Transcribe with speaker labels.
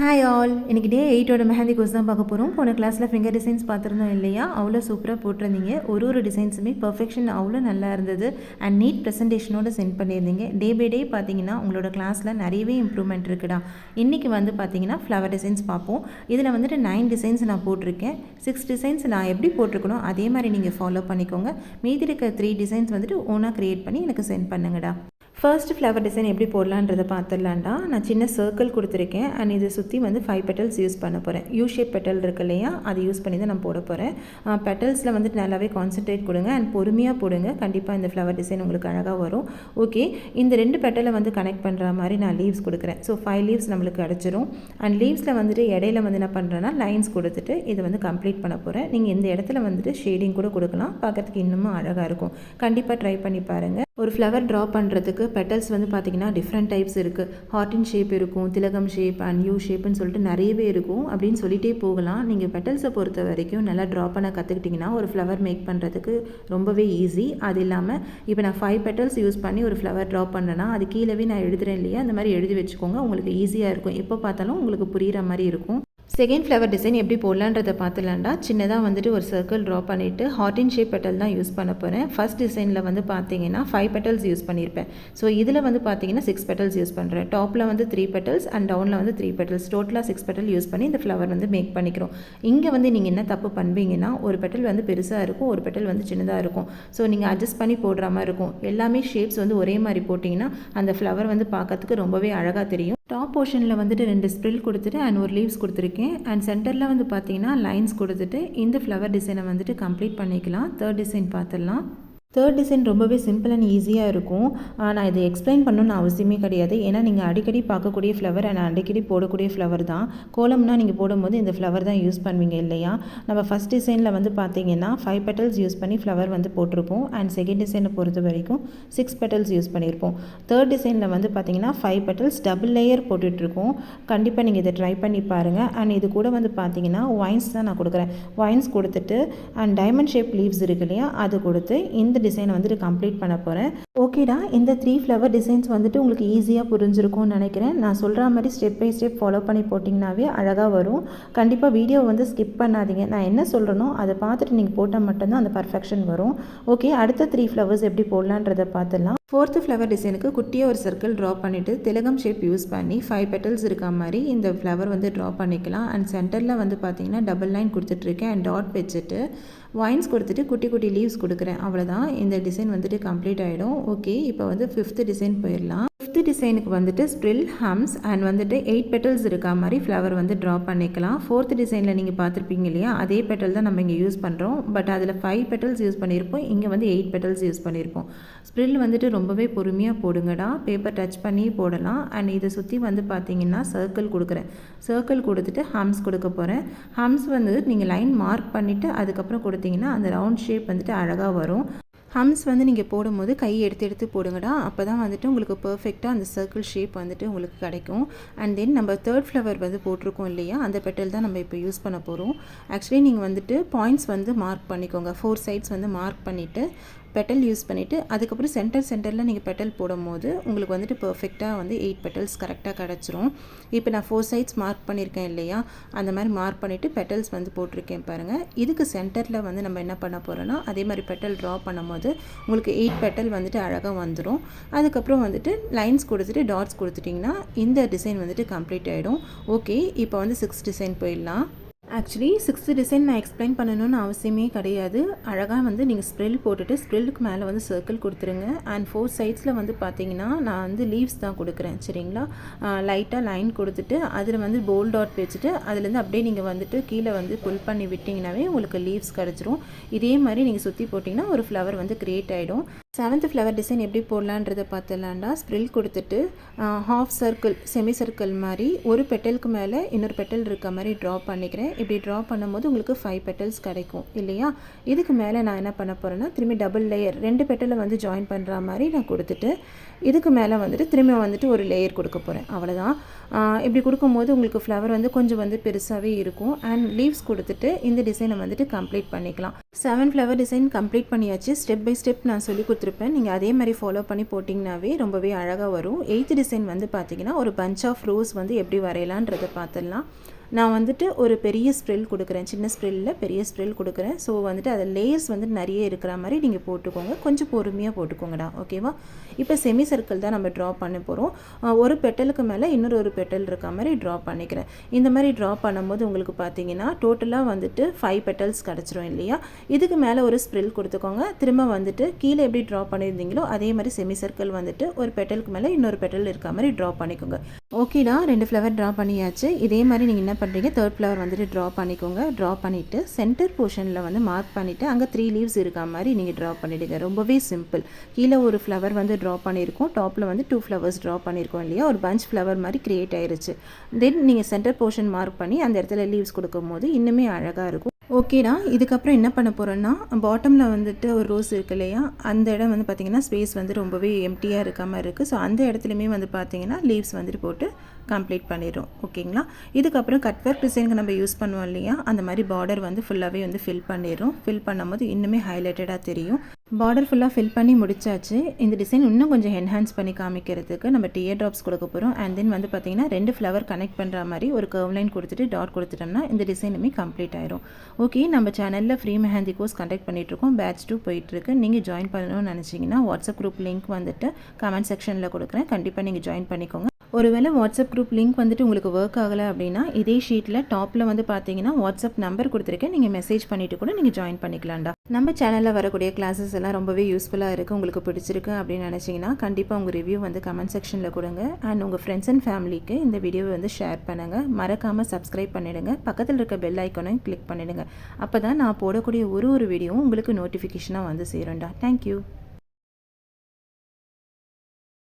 Speaker 1: Hi all இன்றைக்கி டே எயிட்டோட mehndi course தான் பார்க்க போகிறோம் போன கிளாஸில் ஃபிங்கர் டிசைன்ஸ் பார்த்துருந்தோம் இல்லையா? அவ்வளோ சூப்பராக போட்டிருந்தீங்க. ஒரு ஒரு டிசைன்ஸுமே பர்ஃபெக்ஷன் அவ்வளோ நல்லா இருந்தது. அண்ட் நீட் ப்ரெசன்டேஷனோட சென்ட் பண்ணியிருந்தீங்க. டே பை டே பார்த்தீங்கன்னா உங்களோட கிளாஸில் நிறையவே இம்ப்ரூவ்மெண்ட் இருக்குடா. இன்றைக்கி வந்து பார்த்தீங்கன்னா ஃப்ளவர் டிசைன்ஸ் பார்ப்போம். இதில் வந்துட்டு நைன் டிசைன்ஸ் நான் போட்டிருக்கேன். சிக்ஸ் டிசைன்ஸ் நான் எப்படி போட்டிருக்கணும் அதே மாதிரி நீங்கள் ஃபாலோ பண்ணிக்கோங்க. மீதி இருக்க த்ரீ டிசைன்ஸ் வந்துட்டு ஓனாக க்ரியேட் பண்ணி எனக்கு சென்ட் பண்ணுங்கடா. ஃபர்ஸ்ட் ஃப்ளவர் டிசைன் எப்படி போடலான்றதை பார்த்துடலான்டா நான் சின்ன சர்க்கிள் கொடுத்துருக்கேன். அண்ட் இதை சுற்றி வந்து ஃபைவ் பெட்டல்ஸ் யூஸ் பண்ண போகிறேன் யூ ஷேப் பெட்டல் இருக்கு இல்லையா? அதை யூஸ் பண்ணி தான் நான் போட போகிறேன் பெட்டல்ஸில் வந்துட்டு நல்லாவே கான்சென்ட்ரேட் கொடுங்க. அண்ட் பொறுமையாக போடுங்க. கண்டிப்பாக இந்த ஃப்ளவர் டிசைன் உங்களுக்கு அழகாக வரும். ஓகே இந்த ரெண்டு பெட்டலை வந்து கனெக்ட் பண்ணுற மாதிரி நான் லீவ்ஸ் கொடுக்குறேன். ஸோ ஃபைவ் லீவ்ஸ் நம்மளுக்கு கிடச்சிரும் அண்ட் லீவ்ஸில் வந்துட்டு இடையில வந்து என்ன பண்ணுறேன்னா லைன்ஸ் கொடுத்துட்டு இதை வந்து கம்ப்ளீட் பண்ண போகிறேன் நீங்கள் இந்த இடத்துல வந்துட்டு ஷேடிங் கூட கொடுக்கலாம். பார்க்கறதுக்கு இன்னமும் அழகாக இருக்கும். கண்டிப்பாக ட்ரை பண்ணி பாருங்கள் ஒரு ஃப்ளவர் ட்ரா பண்ணுறதுக்கு பெட்டல்ஸ் வந்து பார்த்திங்கன்னா டிஃப்ரெண்ட் டைப்ஸ் இருக்குது ஹார்டின் ஷேப் இருக்கும் திலகம் ஷேப் அண்ட் யூ ஷேப்னு சொல்லிட்டு நிறையவே இருக்கும். அப்படின்னு சொல்லிகிட்டே போகலாம். நீங்கள் பெட்டல்ஸை பொறுத்த வரைக்கும் நல்லா ட்ரா பண்ண கற்றுக்கிட்டிங்கன்னா ஒரு ஃப்ளவர் மேக் பண்ணுறதுக்கு ரொம்பவே ஈஸி அது இல்லாமல் இப்போ நான் ஃபைவ் பெட்டல்ஸ் யூஸ் பண்ணி ஒரு ஃப்ளவர் ட்ரா பண்ணுறேன்னா அது கீழவே நான் எழுதுறேன் இல்லையா? அந்த மாதிரி எழுதி வச்சுக்கோங்க. உங்களுக்கு ஈஸியாக இருக்கும். எப்போ பார்த்தாலும் உங்களுக்கு புரிகிற மாதிரி இருக்கும். செகண்ட் ஃப்ளவர் டிசைன் எப்படி போடலான்றதை பார்த்துலாண்டா சின்னதாக வந்துட்டு ஒரு சர்க்கிள் ட்ரா பண்ணிவிட்டு ஹார்டின் ஷேப் பெட்டல் தான் யூஸ் பண்ண போகிறேன் ஃபஸ்ட் டிசைனில் வந்து பார்த்தீங்கன்னா ஃபைவ் பெட்டல்ஸ் யூஸ் பண்ணியிருப்பேன் ஸோ இதில் வந்து பார்த்தீங்கன்னா சிக்ஸ் பெட்டல்ஸ் யூஸ் பண்ணுறேன் டாப்பில் வந்து த்ரீ பெட்டல்ஸ் அண்ட் டவுனில் வந்து த்ரீ பெட்டல்ஸ் டோட்டலாக சிக்ஸ் பெட்டல் யூஸ் பண்ணி இந்த ஃப்ளவர் வந்து மேக் பண்ணிக்கிறோம். இங்கே வந்து நீங்கள் என்ன தப்பு பண்ணுவீங்கன்னா ஒரு பெட்டல் வந்து பெருசாக இருக்கும் ஒரு பெட்டல் வந்து சின்னதாக இருக்கும். ஸோ நீங்கள் அட்ஜஸ்ட் பண்ணி போடுற மாதிரி இருக்கும். எல்லாமே ஷேப்ஸ் வந்து ஒரே மாதிரி போட்டிங்கன்னா அந்த ஃப்ளவர் வந்து பார்க்கறதுக்கு ரொம்பவே அழகாக தெரியும். டாப் போர்ஷனில் வந்துட்டு ரெண்டு ஸ்ப்ரில் கொடுத்துட்டு அண்ட் ஒரு லீவ்ஸ் கொடுத்துருக்கேன். அண்ட் சென்டரில் வந்து பார்த்தீங்கன்னா லைன்ஸ் கொடுத்துட்டு இந்த ஃப்ளவர் டிசைனை வந்துட்டு கம்ப்ளீட் பண்ணிக்கலாம். தேர்ட் டிசைன் பார்த்துடலாம் தேர்ட் டிசைன் ரொம்பவே சிம்பிள் அண்ட் ஈஸியாக இருக்கும். நான் இதை எக்ஸ்பிளைன் பண்ணணும்னு அவசியமே கிடையாது. ஏன்னா நீங்கள் அடிக்கடி பார்க்கக்கூடிய ஃப்ளவர் அண்ட் அடிக்கடி போடக்கூடிய ஃப்ளவர் தான். கோலம்னா நீங்கள் போடும்போது இந்த ஃப்ளவர் தான் யூஸ் பண்ணுவீங்க இல்லையா? நம்ம ஃபஸ்ட் டிசைனில் வந்து பார்த்தீங்கன்னா ஃபைவ் பெட்டல்ஸ் யூஸ் பண்ணி ஃப்ளவர் வந்து போட்டிருப்போம். அண்ட் செகண்ட் டிசைனை பொறுத்த வரைக்கும் சிக்ஸ் பெட்டல்ஸ் யூஸ் பண்ணியிருப்போம். தேர்ட் டிசைனில் வந்து பார்த்தீங்கன்னா ஃபைவ் பெட்டல்ஸ் டபுள் லேயர் போட்டுட்ருக்கோம். கண்டிப்பாக நீங்கள் இதை ட்ரை பண்ணி பாருங்கள் அண்ட் இது கூட வந்து பார்த்தீங்கன்னா ஒயின்ஸ் தான் நான் கொடுக்குறேன். ஒயின்ஸ் கொடுத்துட்டு அண்ட் டைமண்ட் ஷேப் லீவ்ஸ் இருக்கு இல்லையா? அது கொடுத்து இந்த டிசைனை வந்துட்டு கம்ப்ளீட் பண்ண போகிறேன் ஓகேடா இந்த த்ரீ ஃப்ளவர் டிசைன்ஸ் வந்துட்டு உங்களுக்கு ஈஸியாக புரிஞ்சிருக்கும்னு நினைக்கிறேன். நான் சொல்கிற மாதிரி ஸ்டெப் பை ஸ்டெப் ஃபாலோ பண்ணி போட்டிங்கனாவே அழகாக வரும். கண்டிப்பாக வீடியோ வந்து ஸ்கிப் பண்ணாதீங்க. நான் என்ன சொல்கிறேனோ அதை பார்த்துட்டு நீங்கள் போட்டால் மட்டும்தான் அந்த பர்ஃபெக்ஷன் வரும். ஓகே அடுத்த த்ரீ ஃப்ளவர்ஸ் எப்படி போடலான்றதை பார்த்துடலாம். ஃபோர்த்து ஃப்ளவர் டிசைனுக்கு குட்டியாக ஒரு சர்க்கிள் ட்ரா பண்ணிவிட்டு திலகம் ஷேப் யூஸ் பண்ணி ஃபைவ் பெட்டல்ஸ் இருக்க மாதிரி இந்த ஃப்ளவர் வந்து ட்ரா பண்ணிக்கலாம். அண்ட் சென்டரில் வந்து பார்த்திங்கன்னா டபுள் லைன் கொடுத்துட்ருக்கேன் அண்ட் டாட் வச்சுட்டு ஒயின்ஸ் கொடுத்துட்டு குட்டி குட்டி லீவ்ஸ் கொடுக்குறேன். அவ்வளோதான் இந்த டிசைன் வந்துட்டு கம்ப்ளீட் ஆகிடும் ஓகே இப்போ வந்து ஃபிஃப்த்து டிசைன் போயிடலாம். ஃபிஃப்த்து டிசைனுக்கு வந்துட்டு ஸ்ட்ரில் ஹம்ஸ் அண்ட் வந்துட்டு எயிட் பெட்டல்ஸ் இருக்கா மாதிரி ஃப்ளவர் வந்து ட்ரா பண்ணிக்கலாம். ஃபோர்த் டிசைனில் நீங்கள் பார்த்துருப்பீங்க இல்லையா? அதே பெட்டல் தான் நம்ம இங்கே யூஸ் பண்ணுறோம் பட் அதில் ஃபைவ் பெட்டல்ஸ் யூஸ் பண்ணியிருப்போம் இங்கே வந்து எயிட் பெட்டல்ஸ் யூஸ் பண்ணியிருப்போம் ஸ்ப்ரில் வந்துட்டு ரொம்பவே பொறுமையாக போடுங்கடா. பேப்பர் டச் பண்ணி போடலாம். அண்ட் இதை சுற்றி வந்து பார்த்தீங்கன்னா சர்க்கிள் கொடுக்குறேன். சர்க்கிள் கொடுத்துட்டு ஹம்ஸ் கொடுக்க போகிறேன் ஹம்ஸ் வந்து நீங்கள் லைன் மார்க் பண்ணிவிட்டு அதுக்கப்புறம் கொடுத்தீங்கன்னா அந்த ரவுண்ட் ஷேப் வந்துட்டு அழகாக வரும். ஹம்ஸ் வந்து நீங்கள் போடும்போது கை எடுத்து எடுத்து போடுங்கடா. அப்போ தான் வந்துட்டு உங்களுக்கு பர்ஃபெக்டாக அந்த சர்க்கிள் ஷேப் வந்துட்டு உங்களுக்கு கிடைக்கும். அண்ட் தென் நம்ம தேர்ட் ஃப்ளவர் வந்து போட்டிருக்கோம் இல்லையா? அந்த பெட்டல் தான் நம்ம இப்போ யூஸ் பண்ண போகிறோம் ஆக்சுவலி நீங்கள் வந்துட்டு பாயிண்ட்ஸ் வந்து மார்க் பண்ணிக்கோங்க. ஃபோர் சைட்ஸ் வந்து மார்க் பண்ணிவிட்டு பெட்டல் யூஸ் பண்ணிவிட்டு அதுக்கப்புறம் சென்டர் சென்டரில் நீங்கள் பெட்டல் போடும்போது உங்களுக்கு வந்துட்டு பர்ஃபெக்டாக வந்து எயிட் பெட்டல்ஸ் கரெக்டாக கிடச்சிரும். இப்போ நான் ஃபோர் சைட்ஸ் மார்க் பண்ணியிருக்கேன் இல்லையா? அந்த மாதிரி மார்க் பண்ணிவிட்டு பெட்டல்ஸ் வந்து போட்டிருக்கேன் பாருங்கள் இதுக்கு சென்டரில் வந்து நம்ம என்ன பண்ண போகிறோன்னா அதே மாதிரி பெட்டல் ட்ரா பண்ணும்போது உங்களுக்கு எயிட் பெட்டல் வந்துட்டு அழகாக வந்துடும் அதுக்கப்புறம் வந்துட்டு லைன்ஸ் கொடுத்துட்டு டாட்ஸ் கொடுத்துட்டிங்கன்னா இந்த டிசைன் வந்துட்டு கம்ப்ளீட் ஆகிடும் ஓகே இப்போ வந்து சிக்ஸ் டிசைன் போயிடலாம். ஆக்சுவலி சிக்ஸ்த்து டிசைன் நான் எக்ஸ்பிளைன் பண்ணணும்னு அவசியமே கிடையாது. அழகாக வந்து நீங்கள் ஸ்ப்ரில் போட்டுட்டு ஸ்ப்ரில்லுக்கு மேலே வந்து சர்க்கிள் கொடுத்துருங்க. அண்ட் ஃபோர் சைட்ஸில் வந்து பார்த்தீங்கன்னா நான் வந்து லீவ்ஸ் தான் கொடுக்குறேன் சரிங்களா? லைட்டாக லைன் கொடுத்துட்டு அதில் வந்து போல் டாட் வச்சுட்டு அதுலேருந்து அப்படியே நீங்கள் வந்துட்டு கீழே வந்து புல் பண்ணி விட்டிங்கனாவே உங்களுக்கு லீவ்ஸ் கிடச்சிரும். இதே மாதிரி நீங்கள் சுற்றி போட்டிங்கன்னா ஒரு ஃப்ளவர் வந்து க்ரியேட் ஆகிடும் செவன்த் ஃப்ளவர் டிசைன் எப்படி போடலான்றதை பார்த்துலாண்டா ஸ்ப்ரில் கொடுத்துட்டு ஹாஃப் சர்க்கிள் செமி சர்க்கிள் மாதிரி ஒரு பெட்டலுக்கு மேலே இன்னொரு பெட்டல் இருக்க மாதிரி ட்ரா பண்ணிக்கிறேன். இப்படி ட்ரா பண்ணும்போது உங்களுக்கு ஃபைவ் பெட்டல்ஸ் கிடைக்கும் இல்லையா? இதுக்கு மேலே நான் என்ன பண்ண போகிறேன்னா திரும்பி டபுள் லேயர் ரெண்டு பெட்டலை வந்து ஜாயின் பண்ணுற மாதிரி நான் கொடுத்துட்டு இதுக்கு மேலே வந்துட்டு திரும்பி வந்துட்டு ஒரு லேயர் கொடுக்க போகிறேன் அவ்வளோதான் இப்படி கொடுக்கும்போது உங்களுக்கு ஃப்ளவர் வந்து கொஞ்சம் வந்து பெருசாகவே இருக்கும். அண்ட் லீவ்ஸ் கொடுத்துட்டு இந்த டிசைனை வந்துட்டு கம்ப்ளீட் பண்ணிக்கலாம். செவன் ஃப்ளவர் டிசைன் கம்ப்ளீட் பண்ணியாச்சு. ஸ்டெப் பை ஸ்டெப் நான் சொல்லி கொடுத்துருப்பேன். நீங்கள் அதே மாதிரி ஃபாலோ பண்ணி போட்டிங்கனாவே ரொம்பவே அழகாக வரும். எயித்து டிசைன் வந்து பார்த்திங்கன்னா ஒரு பஞ்ச் ஆஃப் ரோஸ் வந்து எப்படி வரையலான்றதை பார்த்துடலாம் நான் வந்துட்டு ஒரு பெரிய ஸ்ப்ரில் கொடுக்குறேன். சின்ன ஸ்ப்ரில்லில் பெரிய ஸ்ப்ரில் கொடுக்குறேன். ஸோ வந்துட்டு அதில் லேயர்ஸ் வந்து நிறைய இருக்கிற மாதிரி நீங்கள் போட்டுக்கோங்க. கொஞ்சம் பொறுமையாக போட்டுக்கோங்கடா. ஓகேவா இப்போ செமி சர்க்கிள் தான் நம்ம ட்ரா பண்ண போகிறோம் ஒரு பெட்டலுக்கு மேலே இன்னொரு ஒரு பெட்டல் இருக்க மாதிரி ட்ரா பண்ணிக்கிறேன். இந்த மாதிரி ட்ரா பண்ணும்போது உங்களுக்கு பார்த்தீங்கன்னா டோட்டலாக வந்துட்டு ஃபைவ் பெட்டல்ஸ் கிடச்சிரும் இல்லையா? இதுக்கு மேலே ஒரு ஸ்ப்ரில் கொடுத்துக்கோங்க. திரும்ப வந்துட்டு கீழே எப்படி ட்ரா பண்ணியிருந்தீங்களோ அதே மாதிரி செமி சர்க்கிள் வந்துட்டு ஒரு பெட்டலுக்கு மேலே இன்னொரு பெட்டல் இருக்க மாதிரி ட்ரா பண்ணிக்கோங்க. ஓகேடா ரெண்டு ஃப்ளவர் ட்ரா பண்ணியாச்சு. இதே மாதிரி நீங்கள் என்ன பண்ணுறீங்க தேர்ட் ஃப்ளவர் வந்துட்டு ட்ரா பண்ணிக்கோங்க. ட்ரா பண்ணிவிட்டு சென்டர் போர்ஷனில் வந்து மார்க் பண்ணிவிட்டு அங்கே த்ரீ லீவ்ஸ் இருக்கா மாதிரி நீங்கள் ட்ரா பண்ணிவிடுங்க ரொம்பவே சிம்பிள் கீழே ஒரு ஃப்ளவர் வந்து ட்ரா பண்ணியிருக்கோம். டாப்பில் வந்து டூ ஃப்ளவர்ஸ் ட்ரா பண்ணியிருக்கோம் இல்லையா? ஒரு பஞ்ச் ஃப்ளவர் மாதிரி க்ரியேட் ஆயிருச்சு. தென் நீங்கள் சென்டர் போர்ஷன் மார்க் பண்ணி அந்த இடத்துல லீவ்ஸ் கொடுக்கும்போது இன்னுமே அழகாக இருக்கும். ஓகேடா இதுக்கப்புறம் என்ன பண்ண போகிறோன்னா பாட்டமில் வந்துட்டு ஒரு ரோஸ் இருக்கு இல்லையா? அந்த இடம் வந்து பார்த்திங்கன்னா ஸ்பேஸ் வந்து ரொம்பவே எம்டியாக இருக்காமல் இருக்குது ஸோ அந்த இடத்துலையுமே வந்து பார்த்திங்கன்னா லீவ்ஸ் வந்துட்டு போட்டு கம்ப்ளீட் பண்ணிடும் ஓகேங்களா? இதுக்கப்புறம் கட் ஒர்க் டிசைனுக்கு நம்ம யூஸ் பண்ணுவோம் இல்லையா? அந்த மாதிரி பார்டர் வந்து ஃபுல்லாகவே வந்து ஃபில் பண்ணிடும் ஃபில் பண்ணும்போது இன்னுமே ஹைலைட்டடாக தெரியும். பார்டர் ஃபுல்லாக ஃபில் பண்ணி முடிச்சாச்சு. இந்த டிசைன் இன்னும் கொஞ்சம் என்ஹான்ஸ் பண்ணி காமிக்கிறதுக்கு நம்ம டியர் ட்ராப்ஸ் கொடுக்க போகிறோம் அண்ட் தென் வந்து பார்த்திங்கன்னா ரெண்டு ஃப்ளவர் கனெக்ட் பண்ணுற மாதிரி ஒரு கர்வ் லைன் கொடுத்துட்டு டாட் கொடுத்துட்டோம்னா இந்த டிசைனுமே கம்ப்ளீட் ஆயிரும். ஓகே நம்ம சேனலில் ஃப்ரீ மெஹந்தி கோர்ஸ் கண்டக்ட் பண்ணிகிட்ருக்கோம் பேட்ச் டூ போயிட்டுருக்கு. நீங்கள் ஜாயின் பண்ணணும்னு நினச்சிங்கன்னா வாட்ஸ்அப் குரூப் லிங்க் வந்துட்டு கமெண்ட் செக்ஷனில் கொடுக்குறேன். கண்டிப்பாக நீங்கள் ஜாயின் பண்ணிக்கோங்க. ஒருவேளை வாட்ஸ்அப் குரூப் லிங்க் வந்துட்டு உங்களுக்கு ஒர்க் ஆகலை அப்படின்னா இதே ஷீட்டில் டாப்பில் வந்து பார்த்தீங்கன்னா வாட்ஸ்அப் நம்பர் கொடுத்துருக்கேன். நீங்கள் மெசேஜ் பண்ணிவிட்டு கூட நீங்கள் ஜாயின் பண்ணிக்கலாம்டா. நம்ம சேனலில் வரக்கூடிய கிளாஸஸ் எல்லாம் ரொம்பவே யூஸ்ஃபுல்லாக இருக்குது உங்களுக்கு பிடிச்சிருக்கு அப்படின்னு நினச்சிங்கன்னா கண்டிப்பாக உங்கள் ரிவ்யூ வந்து கமெண்ட் செக்ஷனில் கொடுங்க. அண்ட் உங்கள் ஃப்ரெண்ட்ஸ் அண்ட் ஃபேமிலிக்கு இந்த வீடியோவை வந்து ஷேர் பண்ணுங்கள் மறக்காமல் சப்ஸ்கிரைப் பண்ணிவிடுங்க பக்கத்தில் இருக்க பெல் ஐக்கானையும் கிளிக் பண்ணிவிடுங்க அப்போ தான் நான் போடக்கூடிய ஒரு ஒரு வீடியோவும் உங்களுக்கு நோட்டிஃபிகேஷனாக வந்து சேரும்டா. தேங்க்யூ